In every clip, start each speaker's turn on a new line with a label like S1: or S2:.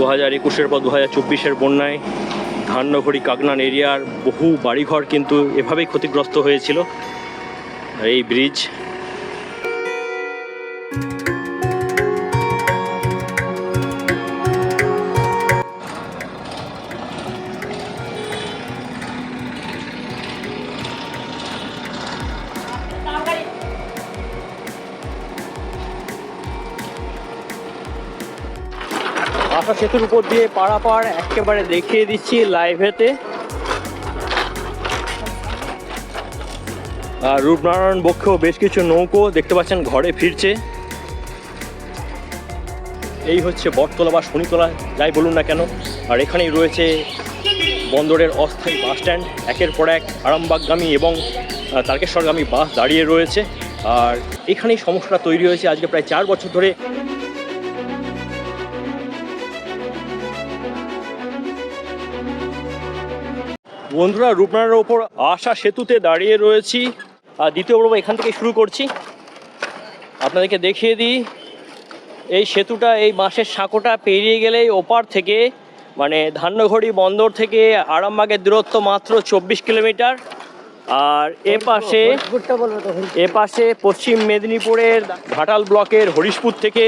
S1: দু হাজার একুশের পর দু হাজার চব্বিশের বন্যায় ধান্যঘড়ি কাগনান এরিয়ার বহু বাড়িঘর কিন্তু এভাবেই ক্ষতিগ্রস্ত হয়েছিল। এই ব্রিজ আশা সেতুর উপর দিয়ে পারাপার একেবারে দেখিয়ে দিচ্ছি লাইভেতে আর রূপনারায়ণ বক্ষেও বেশ কিছু নৌকো দেখতে পাচ্ছেন, ঘরে ফিরছে। এই হচ্ছে বটতলা বা শনিতলা, যাই বলুন না কেন। আর এখানেই রয়েছে বন্দরের অস্থায়ী বাস স্ট্যান্ড। একের পর এক আরামবাগগামী এবং তারকেশ্বরগামী বাস দাঁড়িয়ে রয়েছে। আর এখানেই সমস্যাটা তৈরি হয়েছে আজকে প্রায় চার বছর ধরে। বন্ধুরা, রূপনারায়ণের ওপর আশা সেতুতে দাঁড়িয়ে রয়েছি। আর দ্বিতীয় পর্ব এখান থেকে শুরু করছি। আপনাদেরকে দেখিয়ে দিই, এই সেতুটা এই মাসের সাঁকোটা পেরিয়ে গেলেই ওপার থেকে মানে ধান্যঘড়ি বন্দর থেকে আরামবাগের দূরত্ব মাত্র চব্বিশ কিলোমিটার। আর এ পাশে এ পাশে পশ্চিম মেদিনীপুরের ঘাটাল ব্লকের হরিশপুর থেকে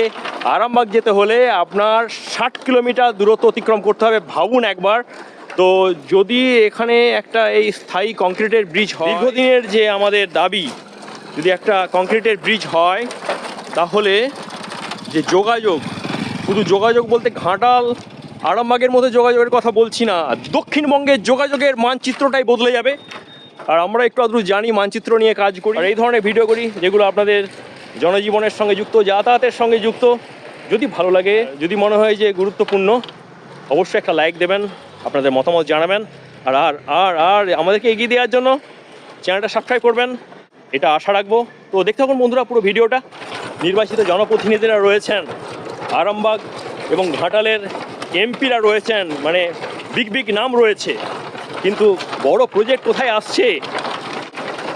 S1: আরামবাগ যেতে হলে আপনার ষাট কিলোমিটার দূরত্ব অতিক্রম করতে হবে। ভাবুন একবার তো যদি এখানে একটা এই স্থায়ী কংক্রিটের ব্রিজ হয় দীর্ঘদিনের যে আমাদের দাবি যদি একটা কংক্রিটের ব্রিজ হয় তাহলে যে যোগাযোগ শুধু যোগাযোগ বলতে ঘাটাল আরামবাগের মধ্যে যোগাযোগের কথা বলছি না দক্ষিণবঙ্গের যোগাযোগের মানচিত্রটাই বদলে যাবে। আর আমরা একটু আধটু জানি মানচিত্র নিয়ে কাজ করি। আর এই ধরনের ভিডিও করি যেগুলো আপনাদের জনজীবনের সঙ্গে যুক্ত যাতায়াতের সঙ্গে যুক্ত। যদি ভালো লাগে যদি মনে হয় যে গুরুত্বপূর্ণ অবশ্যই একটা লাইক দেবেন। আপনাদের মতামত জানাবেন। আর আর আর আর আমাদেরকে এগিয়ে দেওয়ার জন্য চ্যানেলটা সাবস্ক্রাইব করবেন। এটা আশা রাখব। তো দেখতে থাকুন বন্ধুরা পুরো ভিডিওটা। নির্বাচিত জনপ্রতিনিধিরা রয়েছেন। আরামবাগ এবং ঘাটালের এমপিরা রয়েছেন। মানে বিগ বিগ নাম রয়েছে। কিন্তু বড় প্রজেক্ট কোথায় আসছে,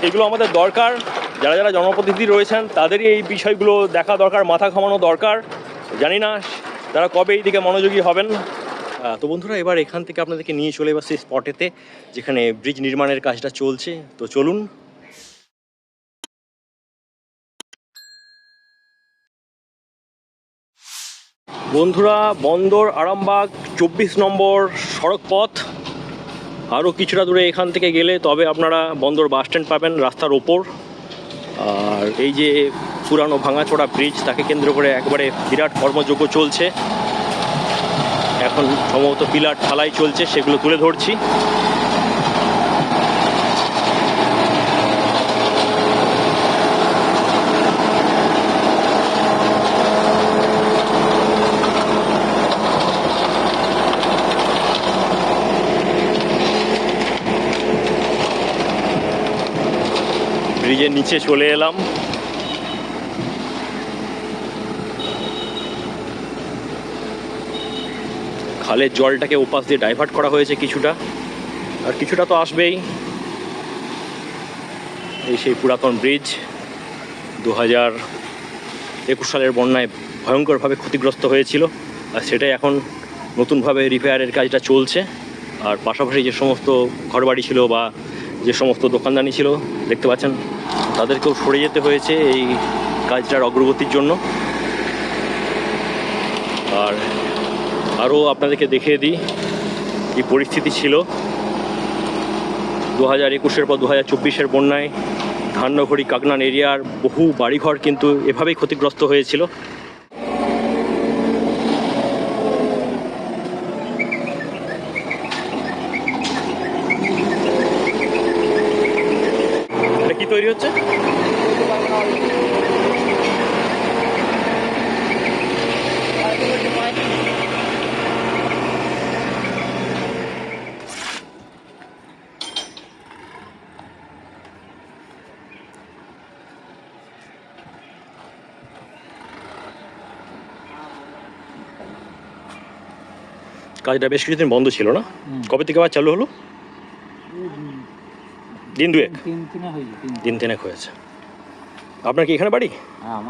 S1: এগুলো আমাদের দরকার। যারা যারা জনপ্রতিনিধি রয়েছেন, তাদেরই এই বিষয়গুলো দেখা দরকার, মাথা ঘামানো দরকার। জানি না, তারা কবে এই দিকে মনোযোগী হবেন। তো বন্ধুরা, এবার এখান থেকে আপনাদেরকে নিয়ে চলে এবার সেই স্পটেতে যেখানে ব্রিজ নির্মাণের কাজটা চলছে। তো চলুন। বন্ধুরা, বন্দর আরামবাগ, চব্বিশ নম্বর সড়ক পথ। আরও কিছুটা দূরে এখান থেকে গেলে তবে আপনারা বন্দর বাস স্ট্যান্ড পাবেন রাস্তার ওপর। আর এই যে পুরানো ভাঙাচোড়া ব্রিজ তাকে কেন্দ্র করে একবারে বিরাট কর্মযোগ্য চলছে। এখন সম্ভবত পিলার ঢালাই চলছে সেগুলো তুলে ধরছি। ব্রিজের নিচে চলে এলাম। খালের জলটাকে ওপাশ দিয়ে ডাইভার্ট করা হয়েছে কিছুটা। আর কিছুটা তো আসবেই। এই সেই পুরাতন ব্রিজ দু হাজার একুশ সালের বন্যায় ভয়ঙ্করভাবে ক্ষতিগ্রস্ত হয়েছিল। আর সেটাই এখন নতুনভাবে রিপেয়ারের কাজটা চলছে। আর পাশাপাশি যে সমস্ত ঘরবাড়ি ছিল বা যে সমস্ত দোকানদানি ছিল, দেখতে পাচ্ছেন, তাদেরকেও সরে যেতে হয়েছে এই কাজটার অগ্রগতির জন্য। আর আরও আপনাদেরকে দেখিয়ে দিই কি পরিস্থিতি ছিল। দু হাজার একুশের পর দু হাজার চব্বিশের বন্যায় ধান্যঘড়ি কাকনান এরিয়ার বহু বাড়িঘর কিন্তু এভাবেই ক্ষতিগ্রস্ত হয়েছিল। কি তৈরি হচ্ছে? কাজটা বেশ কিছুদিন বন্ধ ছিল না? কবে থেকে আবার চালু হলো? দিন দুয়েক? দিন তিনেক হয়েছে। আপনার কি এখানে বাড়ি?
S2: হ্যাঁ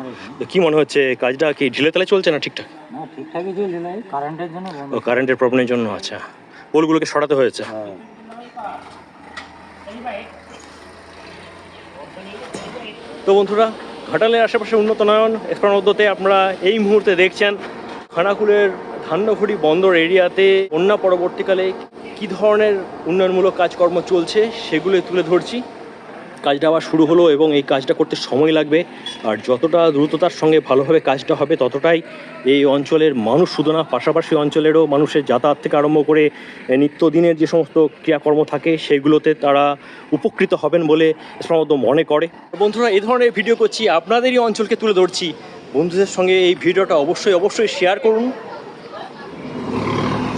S1: কি মনে হচ্ছে কাজটা কি ঢিলে তালে চলছে না ঠিকঠাক? ও কারেন্টের প্রবলেমের জন্য আচ্ছা। পোলগুলোকে সরাতে হয়েছে।
S2: হ্যাঁ।
S1: তো বন্ধুরা ঘাটালের আশেপাশে উন্নতনয়ন এক্সপ্রান মধ্যতে আপনারা এই মুহূর্তে দেখছেন খানাকুলের ধান্যঘড়ি বন্দর এরিয়াতে বন্যা পরবর্তীকালে কী ধরনের উন্নয়নমূলক কাজকর্ম চলছে সেগুলো তুলে ধরছি। কাজটা আবার শুরু হলো এবং এই কাজটা করতে সময় লাগবে। আর যতটা দ্রুততার সঙ্গে ভালোভাবে কাজটা হবে ততটাই এই অঞ্চলের মানুষ শুধু না, পাশাপাশি অঞ্চলেরও মানুষের যাতায়াত থেকে আরম্ভ করে নিত্যদিনের যে সমস্ত ক্রিয়াকর্ম থাকে সেগুলোতে তারা উপকৃত হবেন বলে সম্ভবত মনে করে। বন্ধুরা এই ধরনের ভিডিও করছি, আপনাদেরই অঞ্চলকে তুলে ধরছি। বন্ধুদের সঙ্গে এই ভিডিওটা অবশ্যই অবশ্যই শেয়ার করুন।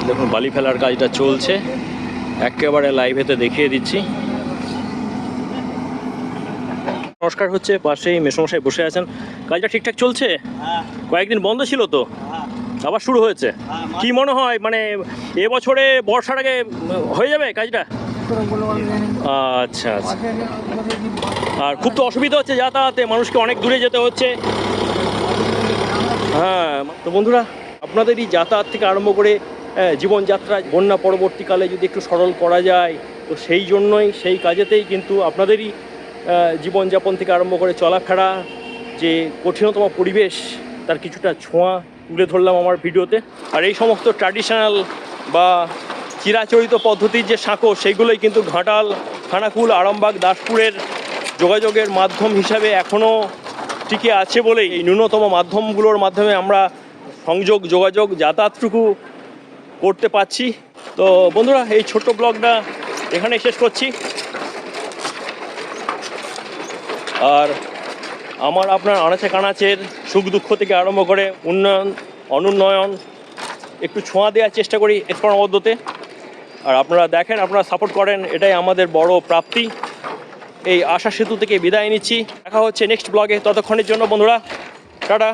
S1: দেখুন বালি ফেলার কাজটা চলছে। একেবারে লাইভেতে দেখিয়ে দিচ্ছি। নমস্কার হচ্ছে পাশেই মেসমশাই বসে আছেন। কাজটা ঠিকঠাক চলছে?
S2: হ্যাঁ।
S1: কয়েকদিন বন্ধ ছিল তো?
S2: হ্যাঁ।
S1: আবার শুরু হয়েছে?
S2: হ্যাঁ,
S1: কি মনে হয় মানে এবছরে বর্ষার আগে হয়ে যাবে কাজটা? আচ্ছা আচ্ছা। আর খুব তো অসুবিধা হচ্ছে যাতায়াতে মানুষকে অনেক দূরে যেতে হচ্ছে। হ্যাঁ তো বন্ধুরা আপনাদেরই যাতায়াত থেকে আরম্ভ করে জীবনযাত্রা বন্যা পরবর্তীকালে যদি একটু সরল করা যায়, তো সেই জন্যই, সেই কাজেতেই কিন্তু আপনাদেরই জীবনযাপন থেকে আরম্ভ করে চলাফেরা, যে কঠিনতম পরিবেশ, তার কিছুটা ছোঁয়া তুলে ধরলাম আমার ভিডিওতে। আর এই সমস্ত ট্র্যাডিশনাল বা চিরাচরিত পদ্ধতির যে সাঁকো সেইগুলোই কিন্তু ঘাটাল, খানাকুল, আরামবাগ, দাসপুরের যোগাযোগের মাধ্যম হিসাবে এখনও টিকে আছে বলেই এই ন্যূনতম মাধ্যমগুলোর মাধ্যমে আমরা সংযোগ, যোগাযোগ, যাতায়াতটুকু করতে পারছি। তো বন্ধুরা, এই ছোট্ট ব্লগটা এখানে শেষ করছি। আর আমার আপনার আনাচে কানাচের সুখ দুঃখ থেকে আরম্ভ করে উন্নয়ন, অনুন্নয়ন, একটু ছোঁয়া দেওয়ার চেষ্টা করি এক্সপার্ট মধ্যতে আর আপনারা দেখেন, আপনারা সাপোর্ট করেন, এটাই আমাদের বড় প্রাপ্তি। এই আশা সেতু থেকে বিদায় নিচ্ছি। দেখা হচ্ছে নেক্সট ব্লগে ততক্ষণের জন্য বন্ধুরা, টাটা।